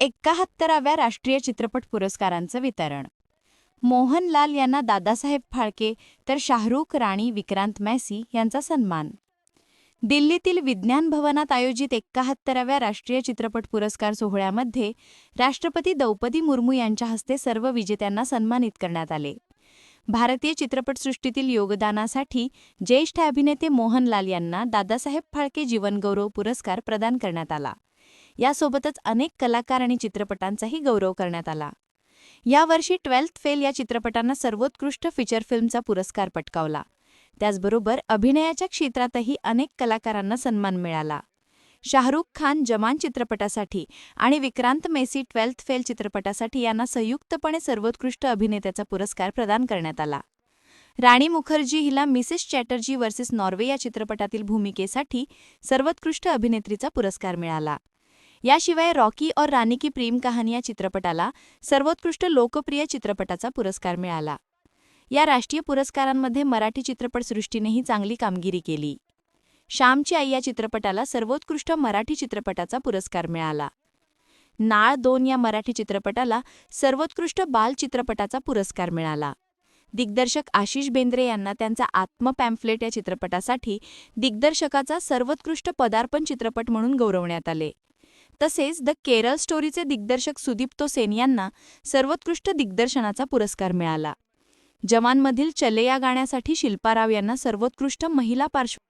एकाहत्तराव्या राष्ट्रीय चित्रपट पुरस्कारांचं वितरण. मोहनलाल यांना दादासाहेब फाळके तर शाहरुख राणी विक्रांत मॅसी यांचा सन्मान. दिल्लीतील विज्ञान भवनात आयोजित एकाहत्तराव्या राष्ट्रीय चित्रपट पुरस्कार सोहळ्यामध्ये राष्ट्रपती द्रौपदी मुर्मू यांच्या हस्ते सर्व विजेत्यांना सन्मानित करण्यात आले. भारतीय चित्रपटसृष्टीतील योगदानासाठी ज्येष्ठ अभिनेते मोहनलाल यांना दादासाहेब फाळके जीवनगौरव पुरस्कार प्रदान करण्यात आला. यासोबतच अनेक कलाकार आणि चित्रपटांचाही गौरव करण्यात आला. यावर्षी ट्वेल्थ फेल या चित्रपटांना सर्वोत्कृष्ट फीचर फिल्मचा पुरस्कार पटकावला. त्याचबरोबर अभिनयाच्या क्षेत्रातही अनेक कलाकारांना सन्मान मिळाला. शाहरुख खान जमान चित्रपटासाठी आणि विक्रांत मेसी ट्वेल्थ फेल चित्रपटासाठी यांना संयुक्तपणे सर्वोत्कृष्ट अभिनेत्याचा पुरस्कार प्रदान करण्यात आला. राणी मुखर्जी हिला मिसेस चॅटर्जी वर्सेस नॉर्वे या चित्रपटातील भूमिकेसाठी सर्वोत्कृष्ट अभिनेत्रीचा पुरस्कार मिळाला. याशिवाय रॉकी और रानी की प्रेम कहाणी या चित्रपटाला सर्वोत्कृष्ट लोकप्रिय चित्रपटाचा पुरस्कार मिळाला. या राष्ट्रीय पुरस्कारांमध्ये मराठी चित्रपटसृष्टीनेही चांगली कामगिरी केली. श्यामची आई या चित्रपटाला सर्वोत्कृष्ट मराठी चित्रपटाचा पुरस्कार मिळाला. नाळ दोन या मराठी चित्रपटाला सर्वोत्कृष्ट बाल चित्रपटाचा पुरस्कार मिळाला. दिग्दर्शक आशिष बेंद्रे यांना त्यांचा आत्म पॅम्फलेट या चित्रपटासाठी दिग्दर्शकाचा सर्वोत्कृष्ट पदार्पण चित्रपट म्हणून गौरवण्यात आले. तसेच द केरळ स्टोरीचे दिग्दर्शक सुदीप्तो सेन यांना सर्वोत्कृष्ट दिग्दर्शनाचा पुरस्कार मिळाला. जवानमधील चले या गाण्यासाठी शिल्पा राव यांना सर्वोत्कृष्ट महिला पार्श्व